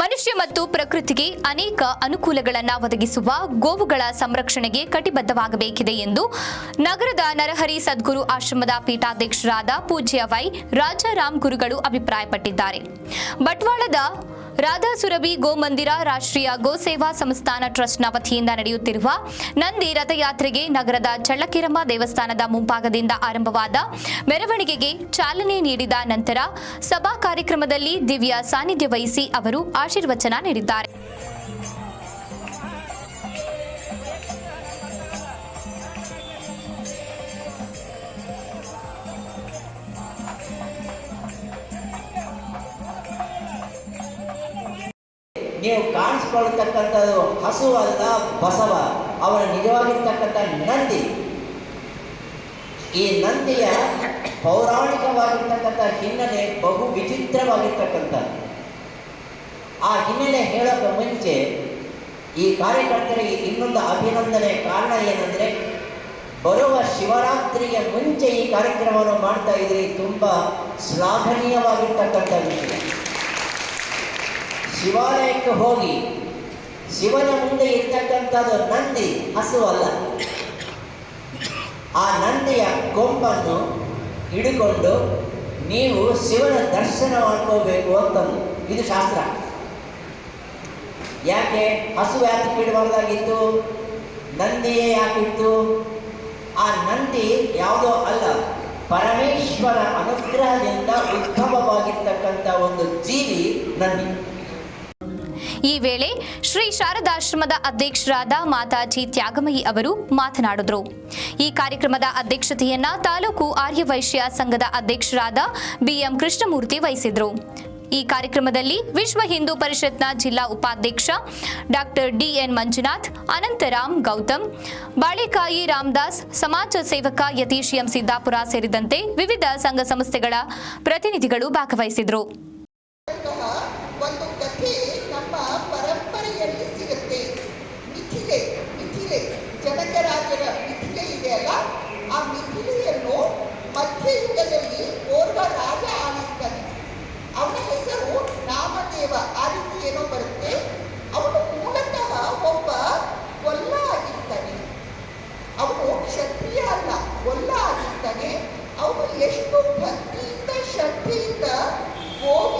ಜಗತ್ತಿಗೆ ಅನೇಕ ಅನುಕೂಲಗಳನ್ನು ಒದಗಿಸುವ ಗೋವುಗಳ ಸಂರಕ್ಷಣೆಗೆ ಕಟಿಬದ್ಧವಾಗಬೇಕಿದೆ ಎಂದು ನಗರದ ನರಹರಿ ಸದ್ಗುರು ಆಶ್ರಮದ ಪೀಠಾಧ್ಯಕ್ಷರಾದ ಪೂಜ್ಯ ವೈ ರಾಜಾರಾಮ್ ಗುರುಗಳು ಅಭಿಪ್ರಾಯಪಟ್ಟಿದ್ದಾರೆ. ಬಂಟ್ವಾಳದ ರಾಧಾ ಸುರಭಿ ಗೋಮಂದಿರ ರಾಷ್ಟ್ರೀಯ ಗೋಸೇವಾ ಸಂಸ್ಥಾನ ಟ್ರಸ್ಟ್ನ ವತಿಯಿಂದ ನಡೆಯುತ್ತಿರುವ ನಂದಿ ರಥಯಾತ್ರೆಗೆ ನಗರದ ಚಳ್ಳಕೆರಮ್ಮ ದೇವಸ್ಥಾನದ ಮುಂಭಾಗದಿಂದ ಆರಂಭವಾದ ಮೆರವಣಿಗೆಗೆ ಚಾಲನೆ ನೀಡಿದ ನಂತರ ಸಭಾ ಕಾರ್ಯಕ್ರಮದಲ್ಲಿ ದಿವ್ಯ ಸಾನ್ನಿಧ್ಯ ವಹಿಸಿ ಅವರು ಆಶೀರ್ವಚನ ನೀಡಿದ್ದಾರೆ. ನೀವು ಕಾಣಿಸ್ಕೊಳ್ತಕ್ಕಂಥದ್ದು ಹಸುವಲ್ಲ ಬಸವ, ಅವನ ನಿಜವಾಗಿರ್ತಕ್ಕಂಥ ನಂದಿ. ಈ ನಂದಿಯ ಪೌರಾಣಿಕವಾಗಿರ್ತಕ್ಕಂಥ ಹಿನ್ನೆಲೆ ಬಹು ವಿಚಿತ್ರವಾಗಿರ್ತಕ್ಕಂಥದ್ದು. ಆ ಹಿನ್ನೆಲೆ ಹೇಳೋಕೆ ಮುಂಚೆ ಈ ಕಾರ್ಯಕರ್ತರಿಗೆ ಇನ್ನೊಂದು ಅಭಿನಂದನೆ ಕಾರಣ ಏನಂದರೆ, ಬರುವ ಶಿವರಾತ್ರಿಯ ಮುಂಚೆ ಈ ಕಾರ್ಯಕ್ರಮವನ್ನು ಮಾಡ್ತಾ ಇದ್ರಿ ತುಂಬ ಶ್ಲಾಘನೀಯವಾಗಿರ್ತಕ್ಕಂಥ ವಿಷಯ. ಶಿವಾಲಯಕ್ಕೆ ಹೋಗಿ ಶಿವನ ಮುಂದೆ ಇರ್ತಕ್ಕಂಥದ್ದು ನಂದಿ, ಹಸು ಅಲ್ಲ. ಆ ನಂದಿಯ ಕೊಂಪನ್ನು ಹಿಡಿಕೊಂಡು ನೀವು ಶಿವನ ದರ್ಶನ ಮಾಡ್ಕೋಬೇಕು ಅಂತಂದು. ಇದು ಶಾಸ್ತ್ರ. ಯಾಕೆ? ಹಸು ಯಾಕೆ ಬಿಡಬಾರ್ದಾಗಿತ್ತು ನಂದಿಯೇ ಯಾಕಿತ್ತು? ಆ ನಂದಿ ಯಾವುದೋ ಅಲ್ಲ, ಪರಮೇಶ್ವರ ಅನುಗ್ರಹದಿಂದ ಉದ್ಭವವಾಗಿರ್ತಕ್ಕಂಥ ಒಂದು ಜೀವಿ ನಂದಿ. ಈ ವೇಳೆ ಶ್ರೀ ಶಾರದಾಶ್ರಮದ ಅಧ್ಯಕ್ಷರಾದ ಮಾತಾಜಿ ತ್ಯಾಗಮಯಿ ಅವರು ಮಾತನಾಡಿದರು. ಈ ಕಾರ್ಯಕ್ರಮದ ಅಧ್ಯಕ್ಷತೆಯನ್ನ ತಾಲೂಕು ಆರ್ಯವೈಶ್ಯ ಸಂಘದ ಅಧ್ಯಕ್ಷರಾದ ಬಿಎಂ ಕೃಷ್ಣಮೂರ್ತಿ ವಹಿಸಿದರು. ಈ ಕಾರ್ಯಕ್ರಮದಲ್ಲಿ ವಿಶ್ವ ಹಿಂದೂ ಪರಿಷತ್ನ ಜಿಲ್ಲಾ ಉಪಾಧ್ಯಕ್ಷ ಡಾಕ್ಟರ್ ಡಿಎನ್ ಮಂಜುನಾಥ್, ಅನಂತರಾಮ್ ಗೌತಮ್, ಬಾಳೆಕಾಯಿ ರಾಮದಾಸ್, ಸಮಾಜ ಸೇವಕ ಯತೀಶ್ ಎಂ. ಸಿದ್ದಾಪುರ ಸೇರಿದಂತೆ ವಿವಿಧ ಸಂಘ ಸಂಸ್ಥೆಗಳ ಪ್ರತಿನಿಧಿಗಳು ಭಾಗವಹಿಸಿದರು. ನ್ಯಾಯದ ಮಿಥಿಲೆ ಇದೆ ಅಲ್ಲ? ಆ ಮಿಥಿಲೆಯನ್ನು ಮಧ್ಯಯುಗದಲ್ಲಿ ಓರ್ವ ರಾಜ ಆಳಿಸ್ತಾನೆ ಅವನ ಹೆಸರು ನಾಮದೇವ. ಆ ರೀತಿ ಏನೋ ಬರುತ್ತೆ. ಅವನು ಮೂಲತಃ ಒಬ್ಬ ಒಲ್ಲ ಆಗಿರ್ತಾನೆ ಅವನು ಕ್ಷತ್ರಿಯ ಅಲ್ಲ ಒಲ್ಲ ಆಗಿರ್ತಾನೆ ಅವನು ಎಷ್ಟು ಭಕ್ತಿಯಿಂದ, ಶ್ರದ್ಧೆಯಿಂದ ಗೋವಿ